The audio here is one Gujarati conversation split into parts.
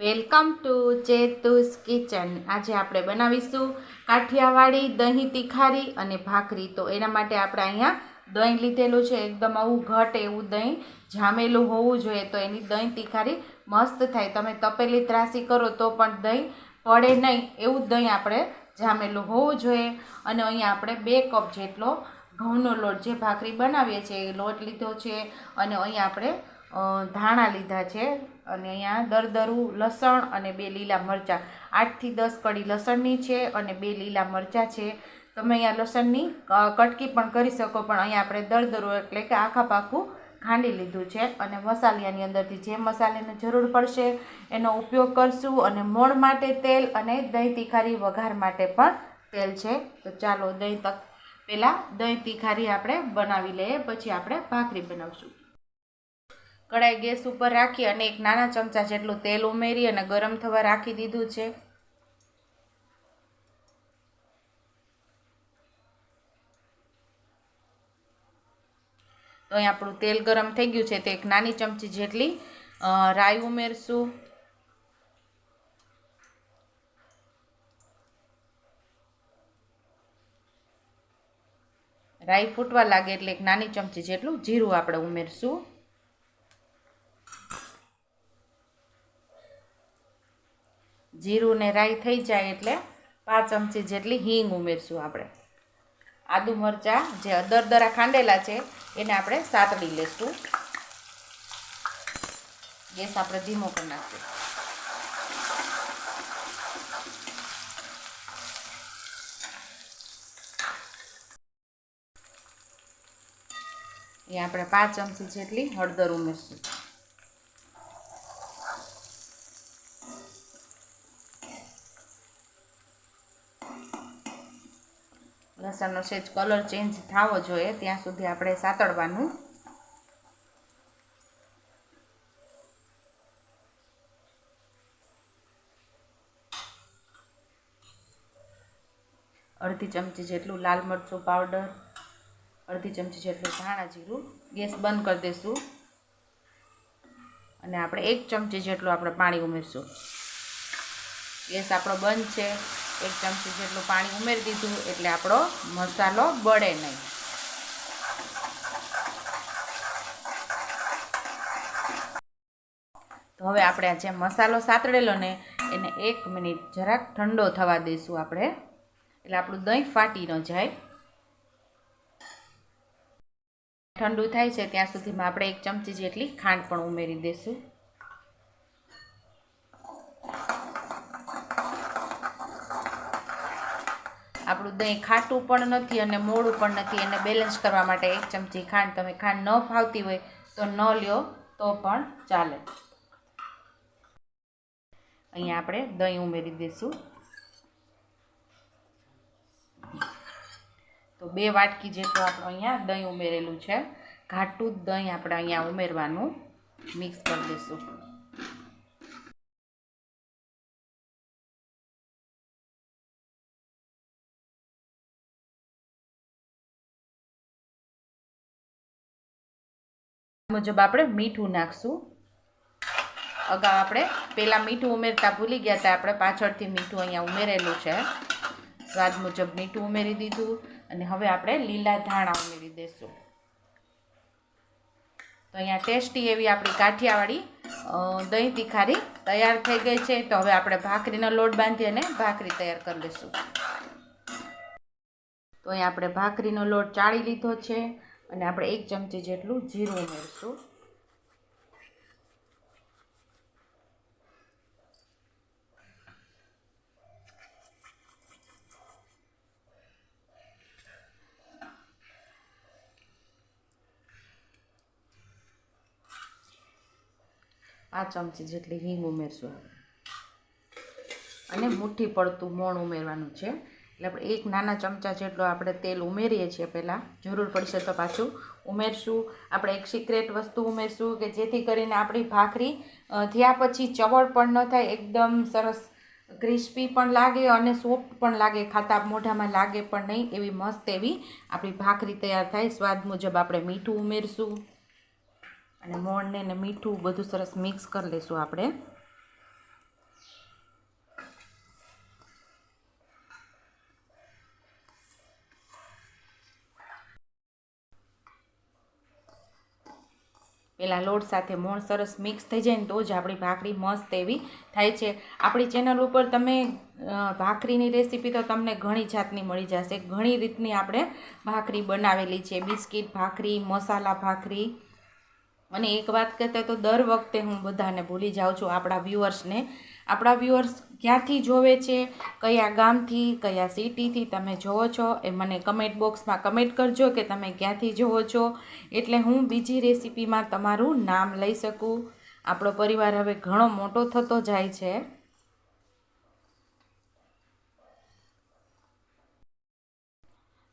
Welcome to ચેતુસ kitchen. આજે આપણે બનાવીશું કાઠિયાવાડી દહીં તિખારી અને ભાખરી. તો એના માટે આપણે અહીંયા દહીં લીધેલું છે. એકદમ આવું ઘટ એવું દહીં જામેલું હોવું જોઈએ તો એની દહીં તિખારી મસ્ત થાય. તમે તપેલી ત્રાસી કરો તો પણ દહીં પડે નહીં. એવું દહીં આપણે જામેલું હોવું જોઈએ. અને અહીંયા આપણે બે કપ જેટલો ઘઉંનો લોટ જે ભાખરી બનાવીએ છીએ એ લોટ લીધો છે. અને અહીંયા આપણે ધાણા લીધા છે અને અહીંયા દરદરું, લસણ અને બે લીલા મરચાં. આઠથી દસ કડી લસણની છે અને બે લીલા મરચાં છે. તમે અહીંયા લસણની કટકી પણ કરી શકો, પણ અહીંયા આપણે દરદરું એટલે કે આખા પાકું ખાંડી લીધું છે અને મસાલિયાની અંદરથી જે મસાલાની જરૂર પડશે એનો ઉપયોગ કરશું અને મોણ માટે તેલ અને દહીં તીખારી વઘાર માટે પણ તેલ છે. તો ચાલો દહીં તક, પહેલાં દહીં તીખારી આપણે બનાવી લઈએ, પછી આપણે ભાખરી બનાવશું. કડાઈ ગેસ ઉપર રાખી અને એક નાના ચમચા જેટલું તેલ ઉમેરી અને ગરમ થવા રાખી દીધું છે. તો અહીં આપણું તેલ ગરમ થઈ ગયું છે, તો એક નાની ચમચી જેટલી રાઈ ઉમેરશું. રાઈ ફૂટવા લાગે એટલે એક નાની ચમચી જેટલું જીરું આપણે ઉમેરશું. જીરું ને રાઈ થઈ જાય એટલે પાંચ ચમચી જેટલી હિંગ ઉમેરશું આપણે. આદુ મરચાં જે દરદરા ખાંડેલા છે, એને આપણે સાતડી લેશું. ગેસ આપણે ધીમો કરી નાખશું. એ આપણે પાંચ ચમચી જેટલી હળદર ઉમેરશું. લસણનો સેજ કલર ચેન્જ થવો જોઈએ, ત્યાં સુધી આપણે સાતળવાનું. અડધી ચમચી જેટલું લાલ મરચું પાવડર અડધી ચમચી જેટલું ધાણા જીરું, ગેસ બંધ કરી દઈશું અને આપણે એક ચમચી જેટલું આપણે પાણી ઉમેરશું. ગેસ આપણો બંધ છે. એક ચમચી જેટલું પાણી ઉમેરી દીધું એટલે આપણો મસાલો બળે નહીં. તો હવે આપણે આ જે મસાલો સાતળેલો ને એને એક મિનિટ જરાક ઠંડો થવા દઈશું આપણે. એટલે આપણું દહીં ફાટી ન જાય. ઠંડુ થાય છે ત્યાં સુધીમાં આપણે એક ચમચી જેટલી ખાંડ પણ ઉમેરી દઈશું. આપણું દહીં ખાટું પણ નથી અને મોડું પણ નથી એને બેલેન્સ કરવા માટે એક ચમચી ખાંડ, તમે ખાંડ ન ફાવતી હોય તો ન લ્યો, તો પણ ચાલે. અહીંયા આપણે દહીં ઉમેરી દઈશું. તો બે વાટકી જેટલું આપણે અહીંયા દહીં ઉમેરેલું છે. ઘાટું દહીં આપણે અહીંયા ઉમેરવાનું મિક્સ કરી દઈશું. મુજબ આપણે મીઠું નાખશું. અગાઉ આપણે પહેલાં મીઠું ઉમેરતા ભૂલી ગયા હતા, આપણે પાછળથી મીઠું અહીંયા ઉમેરેલું છે. સ્વાદ મુજબ મીઠું ઉમેરી દીધું અને હવે આપણે લીલા ધાણા ઉમેરી દઈશું તો અહીંયા ટેસ્ટી એવી આપણી કાઠિયાવાડી દહીં તીખારી તૈયાર થઈ ગઈ છે. તો હવે આપણે ભાખરીનો લોટ બાંધી અને ભાખરી તૈયાર કરી લઈશું. તો અહીંયા આપણે ભાખરીનો લોટ ચાળી લીધો છે. અને આપણે એક ચમચી જેટલું જીરું ઉમેરશું. આ ચમચી જેટલી હિંગ ઉમેરશું. અને મુઠ્ઠી પડતું મોણ ઉમેરવાનું છે. એટલે આપણે એક નાના ચમચા જેટલો આપણે તેલ ઉમેરીએ છીએ પહેલાં. જરૂર પડશે તો પાછું ઉમેરશું. આપણે એક સિક્રેટ વસ્તુ ઉમેરશું કે જેથી કરીને આપણી ભાખરી થયા પછી ચવળ પણ ન થાય, એકદમ સરસ ક્રિસ્પી પણ લાગે અને સોફ્ટ પણ લાગે. ખાતા મોઢામાં લાગે પણ નહીં એવી મસ્ત એવી આપણી ભાખરી તૈયાર થાય. સ્વાદ મુજબ આપણે મીઠું ઉમેરશું અને મોણને ને મીઠું બધું સરસ મિક્સ કરી લઈશું આપણે. પેલા લોટ સાથે મોણ સરસ મિક્સ થઈ જાય ને તો જ આપણી ભાખરી મસ્ત એવી થાય છે. આપણી ચેનલ ઉપર તમે ભાખરીની રેસીપી તો તમને ઘણી જાતની મળી જશે. ઘણી રીતની આપણે ભાખરી બનાવેલી છે. બિસ્કિટ ભાખરી, મસાલા ભાખરી અને એક વાત કહેતા તો દર વખતે હું બધાને ભૂલી જાઉં છું આપણા વ્યૂઅર્સને. આપણા વ્યૂઅર્સ ક્યાંથી જોવે છે, કયા ગામથી, કયા સિટીથી તમે જોવો છો, એ મને કમેન્ટ બોક્સમાં કમેન્ટ કરજો કે તમે ક્યાંથી જોવો છો. એટલે હું બીજી રેસીપીમાં તમારું નામ લઈ શકું. આપણો પરિવાર હવે ઘણો મોટો થતો જાય છે.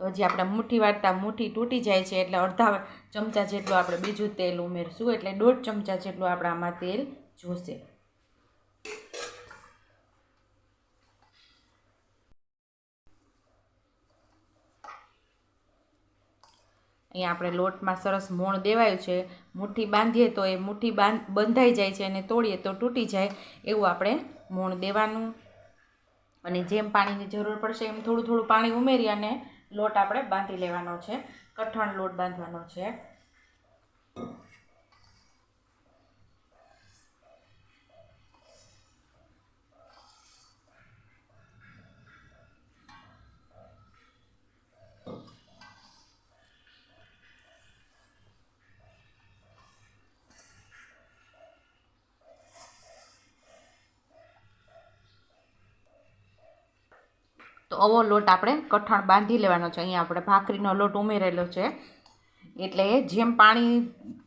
તો હજી આપણે મુઠ્ઠી વાટતા મુઠ્ઠી તૂટી જાય છે એટલે અડધા ચમચા જેટલું આપણે બીજું તેલ ઉમેરશું એટલે દોઢ ચમચા જેટલું આપણે આમાં તેલ જોશે. અહીંયા આપણે લોટમાં સરસ મોણ દેવાયું છે. મુઠ્ઠી બાંધીએ તો એ મુઠ્ઠી બાંધ બંધાઈ જાય છે અને તોડીએ તો તૂટી જાય એવું આપણે મોણ દેવાનું. અને જેમ પાણીની જરૂર પડશે એમ થોડું થોડું પાણી ઉમેરી અને લોટ આપણે બાંધી લેવાનો છે. કઠણ લોટ બાંધવાનો છે. તો આવો લોટ આપણે કઠણ બાંધી લેવાનો છે. અહીંયા આપણે ભાખરીનો લોટ ઉમેરેલો છે. એટલે જેમ પાણી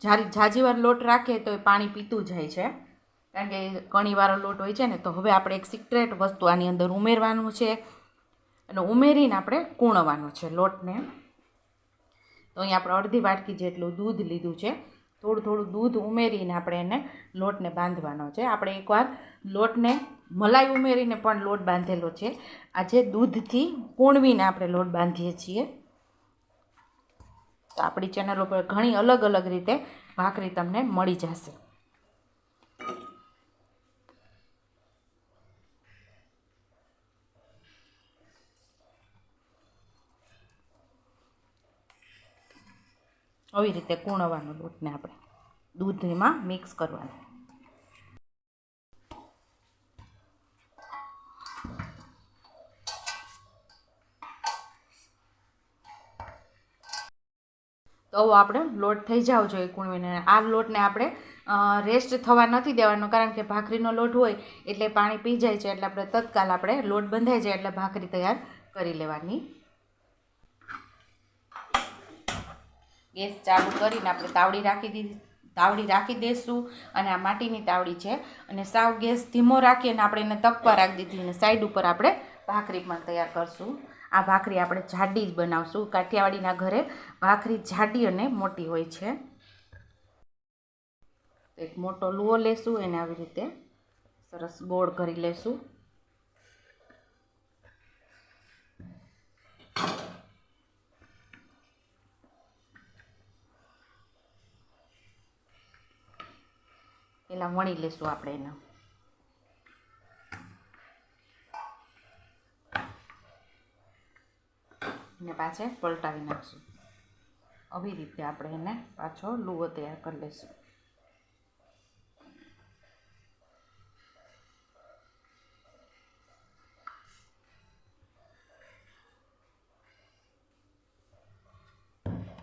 જારી જાજી વાર લોટ રાખીએ તો એ પાણી પીતું જાય છે. કારણ કે કણીવાળો લોટ હોય છે ને, તો હવે આપણે એક સિક્રેટ વસ્તુ આની અંદર ઉમેરવાનું છે. અને ઉમેરીને આપણે કૂણવાનું છે લોટને. તો અહીંયા આપણે અડધી વાટકી જેટલું દૂધ લીધું છે. થોડું થોડું દૂધ ઉમેરીને આપણે એને લોટને બાંધવાનો છે. આપણે એકવાર લોટને મલાઈ ઉમેરીને પણ લોટ બાંધેલો છે. આજે દૂધથી કૂણવીને આપણે લોટ બાંધીએ છીએ. તો આપણી ચેનલ ઉપર ઘણી અલગ અલગ રીતે ભાખરી તમને મળી જશે. આવી રીતે કૂણવાનો લોટને આપણે દૂધમાં મિક્સ કરવાનો તો આવો આપણે લોટ થઈ જાવ જોઈએ કૂણવીને. આ લોટને આપણે રેસ્ટ થવા નથી દેવાનો કારણ કે ભાખરીનો લોટ હોય એટલે પાણી પી જાય છે એટલે આપણે તત્કાલ આપણે લોટ બંધાઈ જાય એટલે ભાખરી તૈયાર કરી લેવાની. ગેસ ચાલુ કરીને આપણે તાવડી રાખી દીધી તાવડી રાખી દઈશું અને આ માટીની તાવડી છે. અને સાવ ગેસ ધીમો રાખી અને આપણે એને તપવા રાખી દીધી અને સાઈડ ઉપર આપણે ભાખરી પણ તૈયાર કરશું. આ ભાખરી આપણે જાડી જ બનાવશું. કાઠિયાવાડીના ઘરે ભાખરી જાડી અને મોટી હોય છે. એક મોટો લુઓ લેશું, એને આવી રીતે સરસ ગોળ કરી લેશું. પહેલાં વણી લેશું આપણે એને. ને પાછે પલટાવી નાખશું. આવી રીતે આપણે એને પાછો લુવો તૈયાર કરી લઈશું.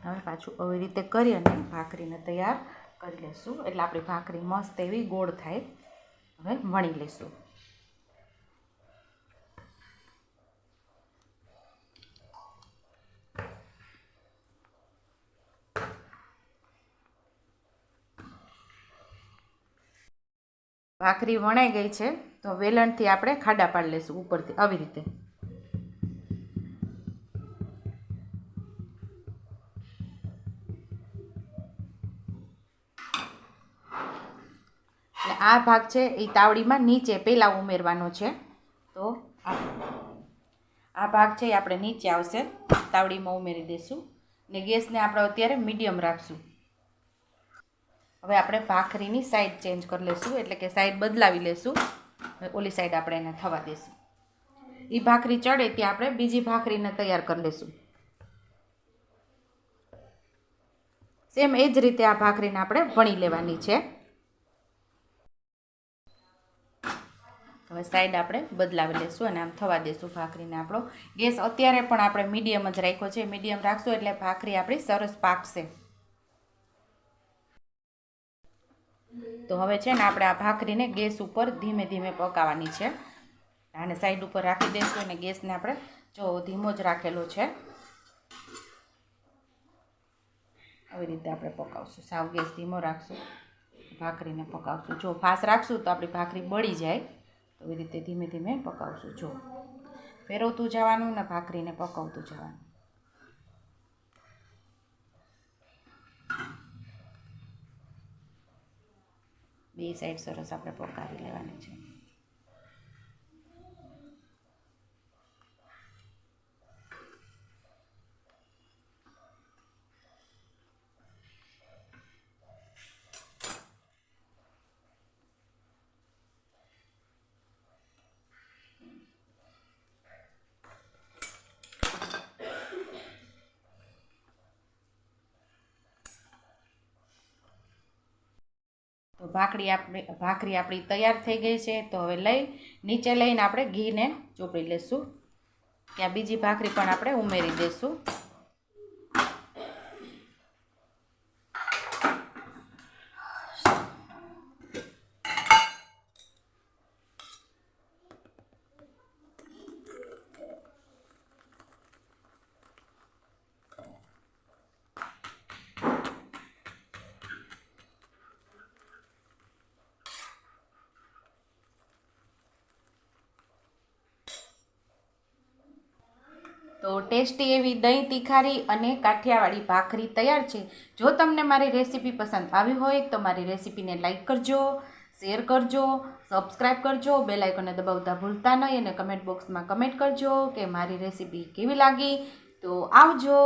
હવે પાછું આવી રીતે કરી અને ભાખરીને તૈયાર કરી લઈશું. એટલે આપણી ભાખરી મસ્ત એવી ગોળ થાય. હવે વણી લઈશું. ભાખરી વણાઈ ગઈ છે, તો વેલણથી આપણે ખાડા પાડી લઈશું ઉપરથી, આવી રીતે. આ ભાગ છે, એ તાવડીમાં નીચે પહેલાં ઉમેરવાનો છે. તો આ ભાગ છે, એ આપણે નીચે આવશે, તાવડીમાં ઉમેરી દઈશું ને ગેસને આપણે અત્યારે મીડિયમ રાખશું. હવે આપણે ભાખરીની સાઈડ ચેન્જ કરી લઈશું, એટલે કે સાઈડ બદલાવી લઈશું. ઓલી સાઈડ આપણે એને થવા દઈશું. એ ભાખરી ચડે ત્યાં આપણે બીજી ભાખરીને તૈયાર કરી લઈશું. સેમ એ જ રીતે આ ભાખરીને આપણે વણી લેવાની છે. હવે સાઈડ આપણે બદલાવી લઈશું અને આમ થવા દઈશું ભાખરીને આપણો. ગેસ અત્યારે પણ આપણે મીડિયમ જ રાખ્યો છે. મીડિયમ રાખશું એટલે ભાખરી આપણી સરસ પાકશે. તો હવે છે ને આપણે આ ભાખરીને ગેસ ઉપર ધીમે ધીમે પકાવવાની છે. આને સાઈડ ઉપર રાખી દઈશું અને ગેસને આપણે જો ધીમો જ રાખેલો છે. આવી રીતે આપણે પકાવશું. સાવ ગેસ ધીમો રાખશું. ભાખરીને પકાવશું. જો ફાસ રાખશું તો આપણી ભાખરી બળી જાય. તો એવી રીતે ધીમે ધીમે પકાવશું. જો ફેરવતું જવાનું ને ભાખરીને પકવતું જવાનું. બે સાઈડ સરસ આપણે પકાવી લેવાની છે. ભાખરી આપણી ભાખરી આપણી તૈયાર થઈ ગઈ છે, તો હવે લઈ, નીચે લઈને આપણે ઘીને ચોપડી લેશું. ત્યાં બીજી ભાખરી પણ આપણે ઉમેરી દઈશું તો ટેસ્ટી એવી દહીં તિખારી અને કાઠિયાવાડી ભાખરી તૈયાર છે. જો તમને મારી રેસીપી પસંદ આવી હોય તો મારી રેસીપીને લાઇક કરજો, શેર કરજો, સબસ્ક્રાઇબ કરજો, બેલ આઇકોને દબાવતા ભૂલતા નહીં અને કમેન્ટ બોક્સમાં કમેન્ટ કરજો કે મારી રેસીપી કેવી લાગી. તો આવજો.